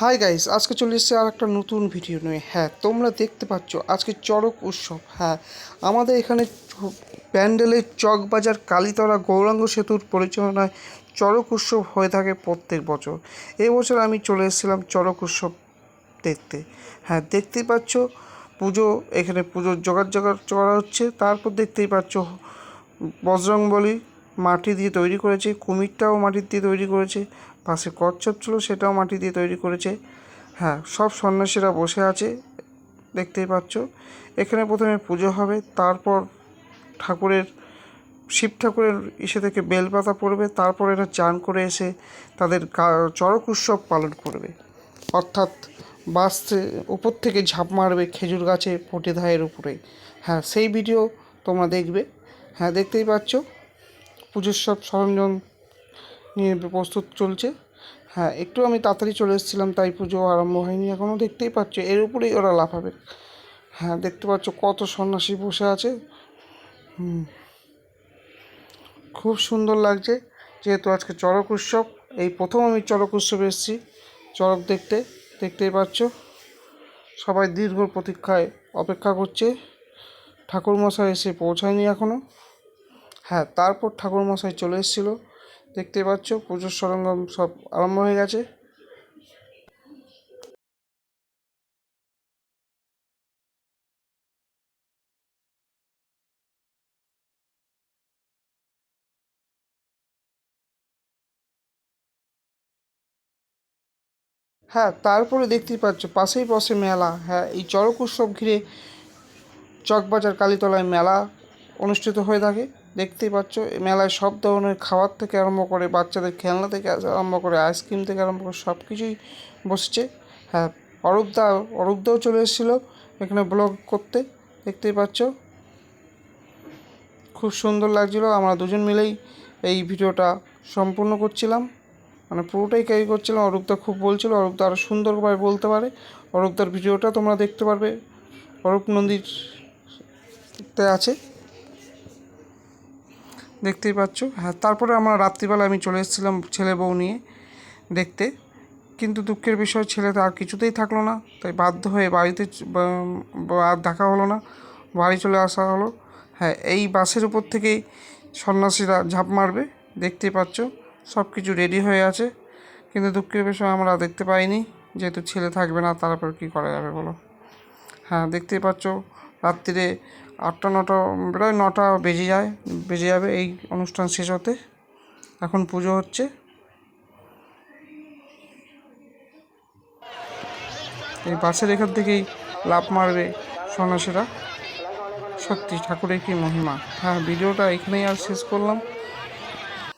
Hi guys আজকে চলে এসেছে আর একটা নতুন ভিডিও নিয়ে। হ্যাঁ তোমরা দেখতে পাচ্ছ আজকে চড়ক উৎসব। হ্যাঁ আমাদের এখানে প্যান্ডেলের চকবাজার কালীতলা গৌরাঙ্গ সেতুর পরিচালনায় চড়ক উৎসব হয়ে থাকে প্রত্যেক বছর। এবছর আমি চলে এসেছিলাম চড়ক উৎসব দেখতে। হ্যাঁ দেখতেই পাচ্ছ পুজো, এখানে পুজোর জোগাড় জোগাড় করা হচ্ছে। তারপর দেখতেই পাচ্ছ বজরংবলী মাটি দিয়ে তৈরি করেছে, কুমিরটাও মাটির দিয়ে তৈরি করেছে, পাশে কচ্ছপ ছিল সেটাও মাটি দিয়ে তৈরি করেছে। হ্যাঁ সব সন্ন্যাসীরা বসে আছে, দেখতেই পাচ্ছ। এখানে প্রথমে পুজো হবে, তারপর ঠাকুরের, শিব ঠাকুরের ইসে থেকে বেলপাতা পড়বে, তারপর এরা চান করে এসে তাদের চড়ক উৎসব পালন করবে। অর্থাৎ বাস থে- উপর থেকে ঝাঁপ মারবে খেজুর গাছে পটিধায়ের উপরে। হ্যাঁ সেই ভিডিও তোমরা দেখবে। হ্যাঁ দেখতেই পাচ্ছ। পুজোর সব সরঞ্জাম নিয়ে প্রস্তুত চলছে। হ্যাঁ একটু আমি তাড়াতাড়ি চলে এসেছিলাম, তাই পুজো আরম্ভ হয়নি এখনও দেখতেই পাচ্ছ, এর উপরেই ওরা লাফাবে। হ্যাঁ দেখতে পাচ্ছ কত সন্ন্যাসী বসে আছে। হুম, খুব সুন্দর লাগছে, যেহেতু আজকে চড়ক উৎসব, এই প্রথম আমি চড়ক উৎসবে এসেছি, চড়ক দেখতে, দেখতেই পাচ্ছ। সবাই দীর্ঘ প্রতীক্ষায় অপেক্ষা করছে, ঠাকুরমশাই এসে পৌঁছায়নি এখনও হ্যাঁ তারপর ঠাকুরমশাই চলে এসেছিল। দেখতেই পাচ্ছ, পুজোর সরঞ্জাম সব আরম্ভ হয়ে গেছে। হ্যাঁ তারপরে দেখতেই পাচ্ছ, পাশেই বসে মেলা। হ্যাঁ এই চড়ক উৎসব ঘিরে চকবাজার কালীতলায় মেলা অনুষ্ঠিত হয়ে থাকে। দেখতেই পাচ্ছ, মেলায় সব ধরনের খাবার থেকে আরম্ভ করে বাচ্চাদের খেলনা থেকে আরম্ভ করে আইসক্রিম থেকে আরম্ভ করে সব কিছুই বসছে। হ্যাঁ অরূপদা অরূপদাও চলে এসেছিল এখানে ব্লগ করতে, দেখতেই পাচ্ছ। খুব সুন্দর লাগছিল, আমরা দুজন মিলেই এই ভিডিওটা সম্পূর্ণ করছিলাম। মানে পুরোটাই ক্যারি করছিলাম অরূপদা খুব বলছিল অরূপদা আরও সুন্দরভাবে বলতে পারে। অরূপদার ভিডিওটা তোমরা দেখতে পারবে, অরূপ নন্দীরতে আছে। দেখতেই পাচ্ছ। হ্যাঁ তারপরে আমরা রাত্রিবেলা আমি চলে এসেছিলাম ছেলে বউ নিয়ে দেখতে। কিন্তু দুঃখের বিষয় ছেলেটা আর কিছুতেই থাকল না। তাই বাধ্য হয়ে বাড়িতে আর দেখা হলো না। বাড়ি চলে আসা হলো। হ্যাঁ এই বাসের উপর থেকেই সন্ন্যাসীরা ঝাঁপ মারবে। দেখতেই পাচ্ছ সব কিছু রেডি হয়ে আছে। কিন্তু দুঃখের বিষয়, আমরা দেখতে পাইনি। যেহেতু ছেলে থাকবে না তারপর কী করা যাবে বলো? হ্যাঁ দেখতেই পাচ্ছ, রাত্রিরে আটটা নটা, প্রায় নটা বেজে যায়, বেজে যাবে এই অনুষ্ঠান শেষ হতে। এখন পুজো হচ্ছে। এই বাসের এখান থেকেই লাভ মারবে সন্ন্যাসীরা। সত্যি, ঠাকুরের কি মহিমা। হ্যাঁ ভিডিওটা এখানেই আর শেষ করলাম।